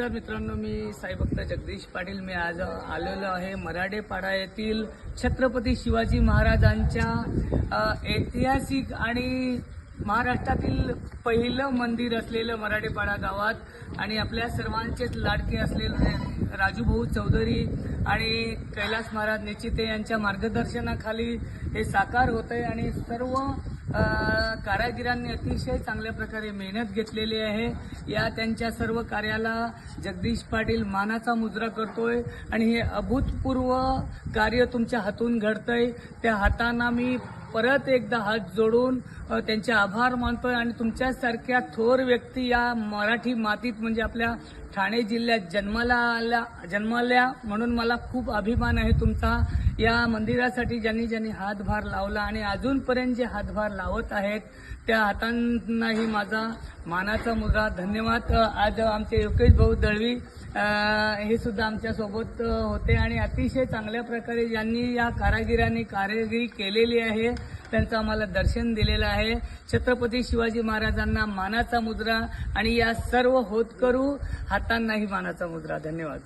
नमस्कार मित्रांनो मी साईभक्त जगदीश पाटील. मी आज आलेलो आहे मराठेपाडा येथील छत्रपती शिवाजी महाराजांच्या ऐतिहासिक आणि महाराष्ट्रातील पहिलं मंदिर असलेलं मराठेपाडा गावात आणि आपल्या सर्वांचेच लाडके असलेले राजूभाऊ चौधरी आणि कैलास महाराज निश्चिते यांच्या मार्गदर्शनाखाली हे साकार होत आहे आणि सर्व कारागिरांनी अतिशय चांगल्या प्रकारे मेहनत घेतलेली आहे. या त्यांच्या सर्व कार्याला जगदीश पाटील मानाचा मुजरा करतोय आणि हे अभूतपूर्व कार्य तुमच्या हातून घडतंय. त्या हातांना मी परत एकदा हात जोडून त्यांचे आभार मानतोय आणि तुमच्यासारख्या थोर व्यक्ती या मराठी मातीत म्हणजे आपल्या ठाणे जिल्ह्यात जन्माला आल्या जन्माल्या म्हणून मला खूप अभिमान आहे तुमचा. या मंदिरासाठी ज्यांनी ज्यांनी हातभार लावला आणि अजूनपर्यंत जे हातभार लावत आहेत त्या हातांनाही माझा मानाचा मुद्रा. धन्यवाद. आज आमचे योगेश भाऊ दळवी हे सुद्धा आमच्यासोबत होते आणि अतिशय चांगल्या प्रकारे ज्यांनी या कारागिरांनी कारागिरी केलेली आहे. त्यांचं आम्हाला दर्शन दिलेलं आहे. छत्रपती शिवाजी महाराजांना मानाचा मुद्रा आणि या सर्व होतकरू हातांनाही मानाचा मुद्रा. धन्यवाद.